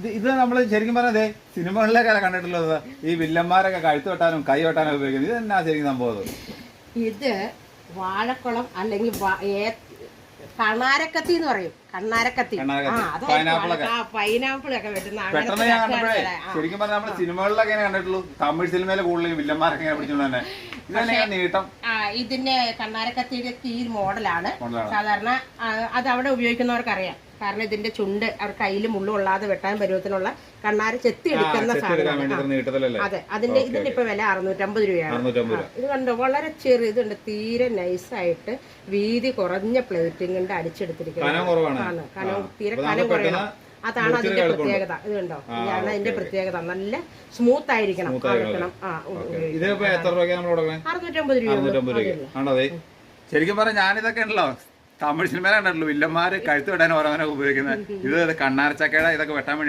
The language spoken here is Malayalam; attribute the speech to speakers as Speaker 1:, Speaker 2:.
Speaker 1: ഇത് ഇത് നമ്മൾ ശരിക്കും പറഞ്ഞതേ സിനിമകളിലേക്കല്ല കണ്ടിട്ടുള്ളത്. ഈ വില്ലന്മാരൊക്കെ കഴുത്ത് വെട്ടാനും കൈ വെട്ടാനും ഉപയോഗിക്കുന്നത്. ഇത് എന്നാ ശരിക്കും സംഭവം ഇത്?
Speaker 2: വാഴക്കുളം അല്ലെങ്കിൽ കണ്ണാരക്കത്തി എന്ന് പറയും. കണ്ണാരക്കത്തി. പൈനാപ്പിൾ ഒക്കെ വെട്ടുന്ന
Speaker 1: പെട്ടെന്ന് ഞാൻ കണ്ടപ്പോഴേ
Speaker 2: ചക്കയാണ് ഇവിടെ. ആ.
Speaker 1: ശരിക്കും പറഞ്ഞാൽ സിനിമകളിലൊക്കെ കണ്ടിട്ടുള്ളൂ. തമിഴ് സിനിമയിലെ കൂടുതലും വില്ലന്മാരൊക്കെ ഇങ്ങനെ പിടിച്ചോണ്ട് തന്നെ. നീട്ടം?
Speaker 2: ഇതിന്റെ കണ്ണാരക്കത്തിയുടെ ഈ മോഡലാണ്. സാധാരണ അത് അവിടെ ഉപയോഗിക്കുന്നവർക്ക് അറിയാം കാരണം ഇതിന്റെ ചുണ്ട് അവർ കയ്യിൽ മുള്ളു കൊള്ളാതെ വെട്ടാൻ പരുവത്തിനുള്ള കണ്ണാര ചെത്തി എടുക്കുന്ന
Speaker 1: സാധനമാണ്.
Speaker 2: സാധനം അതെ. അതിന്റെ ഇതിന്റെ ഇപ്പൊ വില അറുന്നൂറ്റമ്പത് രൂപയാണ്. ഇത് കണ്ടോ? വളരെ ചെറിയ ഇതുണ്ട്. തീരെ നൈസായിട്ട് വീതി കുറഞ്ഞ പ്ലേറ്റിംഗ് കൊണ്ട് അടിച്ചെടുത്തിരിക്കുന്നത്.
Speaker 1: കനം
Speaker 2: തീരെ കനം കുറയണം അതാണ് അതിന്റെ പ്രത്യേകത. ഇത് കണ്ടോ? ഇതാണ് അതിന്റെ പ്രത്യേകത. നല്ല സ്മൂത്ത് ആയിരിക്കണം അറുന്നൂറ്റമ്പത് രൂപ.
Speaker 1: ശരിക്കും പറഞ്ഞാൽ ഞാനിതൊക്കെ ഉണ്ടല്ലോ. തമിഴ് സിനിമയിലാണല്ലോ വില്ലന്മാര് കഴുത്ത് വെട്ടാൻ ഓരോന്നൊക്കെ ഉപയോഗിക്കുന്നത്. ഇത് കണ്ണാരച്ചക്കയുടെ ഇതൊക്കെ വെട്ടാൻ വേണ്ടി